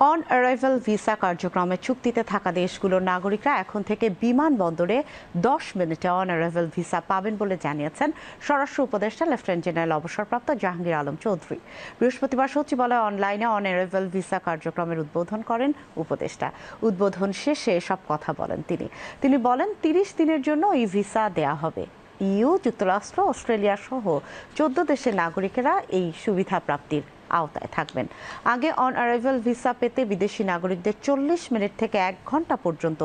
On arrival visa কার্যক্রমে চুক্তিতে থাকা দেশগুলোর নাগরিকরা এখন থেকে বিমানবন্দরে দশ মিনিটে অন অ্যারাইভাল ভিসা পাবেন বলে জানিয়েছেন স্বরাষ্ট্র উপদেষ্টা লেফটেন্যান্ট জেনারেল অবসরপ্রাপ্ত জাহাঙ্গীর আলম চৌধুরী। বৃহস্পতিবার সচিবালয়ে অনলাইনে অন অ্যারাইভাল ভিসা কার্যক্রমের উদ্বোধন করেন উপদেষ্টা। উদ্বোধন শেষে সব কথা বলেন তিনি। তিনি বলেন, তিরিশ দিনের জন্য এই ভিসা দেয়া হবে। ইউ যুক্তরাষ্ট্র, অস্ট্রেলিয়া সহ চোদ্দ দেশের নাগরিকেরা এই সুবিধা প্রাপ্তির আওতায় থাকবেন। আগে অন অ্যারাইভাল ভিসা পেতে বিদেশি নাগরিকদের চল্লিশ মিনিট থেকে এক ঘণ্টা পর্যন্ত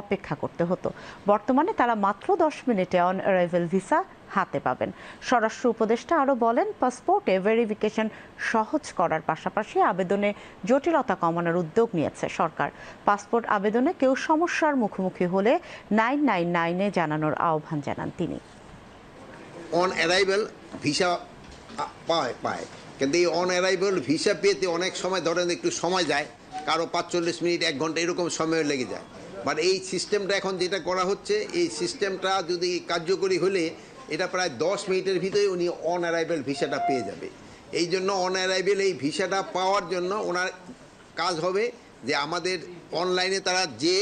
অপেক্ষা করতে হতো। বর্তমানে তারা মাত্র দশ মিনিটে অন অ্যারাইভাল ভিসা হাতে পাবেন। স্বরাষ্ট্র উপদেষ্টা আরও বলেন পাসপোর্টে ভেরিফিকেশন সহজ করার পাশাপাশি আবেদনে জটিলতা কমানোর উদ্যোগ নিয়েছে সরকার। পাসপোর্ট আবেদনে কেউ সমস্যার মুখোমুখি হলে নাইন নাইন নাইনে জানানোর আহ্বান জানান তিনি। অন অ্যারাইভেল ভিসা পায় পায়। কিন্তু এই অন অ্যারাইভেল ভিসা পেতে অনেক সময় ধরেন একটু সময় যায়, কারও পাঁচচল্লিশ মিনিট, এক ঘণ্টা এরকম সময় লেগে যায়। বাট এই সিস্টেমটা এখন যেটা করা হচ্ছে, এই সিস্টেমটা যদি কার্যকরী হলে, এটা প্রায় দশ মিনিটের ভিতরে উনি অন ভিসাটা পেয়ে যাবে। এই জন্য অন অ্যারাইভেল এই ভিসাটা পাওয়ার জন্য ওনার কাজ হবে যে আমাদের অনলাইনে তারা যে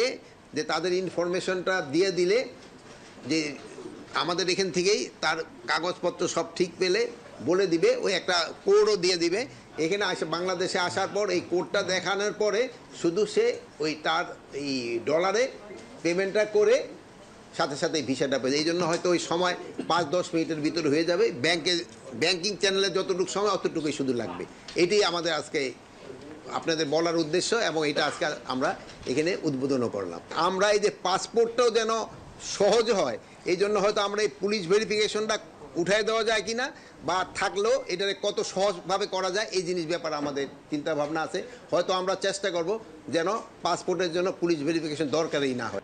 যে তাদের ইনফরমেশনটা দিয়ে দিলে, যে আমাদের এখান থেকেই তার কাগজপত্র সব ঠিক পেলে বলে দিবে, ওই একটা কোডও দিয়ে দিবে। এখানে আসে, বাংলাদেশে আসার পর এই কোডটা দেখানোর পরে শুধু সে ওই তার এই ডলারে পেমেন্টটা করে সাথে সাথে ভিসাটা পেয়ে এই জন্য হয়তো ওই সময় পাঁচ দশ মিনিটের ভিতরে হয়ে যাবে। ব্যাংকে, ব্যাংকিং চ্যানেলে যতটুকু সময় অতটুকুই শুধু লাগবে। এটাই আমাদের আজকে আপনাদের বলার উদ্দেশ্য এবং এটা আজকে আমরা এখানে উদ্বোধনও করলাম। আমরা এই যে পাসপোর্টটাও যেন সহজ হয়। এই জন্য হয়তো আমরা এই পুলিশ ভেরিফিকেশনটা উঠাই দেওয়া যায় কি না বা থাকলেও এটা কত সহজভাবে করা যায়, এই জিনিস ব্যাপারে আমাদের চিন্তা ভাবনা আছে। হয়তো আমরা চেষ্টা করব যেন পাসপোর্টের জন্য পুলিশ ভেরিফিকেশন দরকারই না হয়।